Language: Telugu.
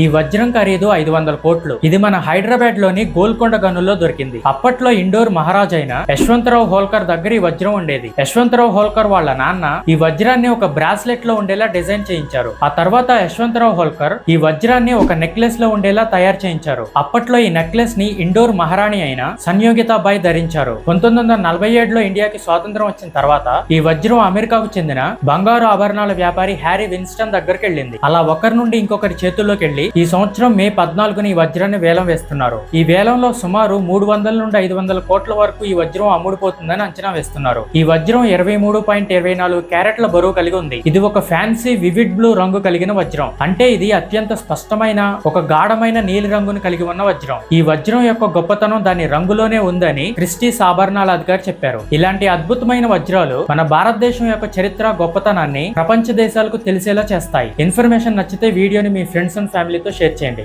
ఈ వజ్రం ఖరీదు ఐదు వందల కోట్లు. ఇది మన హైదరాబాద్లోని గోల్కొండ గనుల్లో దొరికింది. అప్పట్లో ఇండోర్ మహారాజ్ అయిన యశ్వంతరావు హోల్కర్ దగ్గర ఈ వజ్రం ఉండేది. యశ్వంతరావు హోల్కర్ వాళ్ళ నాన్న ఈ వజ్రాన్ని ఒక బ్రాస్లెట్లో ఉండేలా డిజైన్ చేయించారు. ఆ తర్వాత యశ్వంతరావు హోల్కర్ ఈ వజ్రాన్ని ఒక నెక్లెస్లో ఉండేలా తయారు చేయించారు. అప్పట్లో ఈ నెక్లెస్ని ఇండోర్ మహారాణి అయిన సంయోగితాబాయి ధరించారు. పంతొమ్మిది వందల నలభై ఏడులో ఇండియాకి స్వాతంత్రం వచ్చిన తర్వాత ఈ వజ్రం అమెరికాకు చెందిన బంగారు ఆభరణాల వ్యాపారి హ్యారీ విన్స్టన్ దగ్గరికి వెళ్ళింది. అలా ఒకరి నుండి ఇంకొకరి చేతుల్లోకి వెళ్ళి ఈ సంవత్సరం మే పద్నాలుగున ఈ వజ్రాన్ని వేలం వేస్తున్నారు. ఈ వేలంలో సుమారు మూడు వందల నుండి ఐదు వందల కోట్ల వరకు ఈ వజ్రం అమ్ముడుపోతుందని అంచనా వేస్తున్నారు. ఈ వజ్రం ఇరవై మూడు పాయింట్ ఇరవై నాలుగు క్యారెట్ల బరువు కలిగి ఉంది. ఇది ఒక ఫ్యాన్సీ వివిడ్ బ్లూ రంగు కలిగిన వజ్రం. అంటే ఇది అత్యంత స్పష్టమైన ఒక గాఢమైన నీలి రంగును కలిగి ఉన్న వజ్రం. ఈ వజ్రం యొక్క గొప్పతనం దాని రంగులోనే ఉందని క్రిస్టీస్ ఆభరణాల అధికారి చెప్పారు. ఇలాంటి అద్భుతమైన వజ్రాలు మన భారతదేశం యొక్క చరిత్ర గొప్పతనాన్ని ప్రపంచ దేశాలకు తెలిసేలా చేస్తాయి. ఇన్ఫర్మేషన్ నచ్చితే వీడియోని మీ ఫ్రెండ్స్ అండ్ ఫ్యామిలీతో షేర్ చేయండి.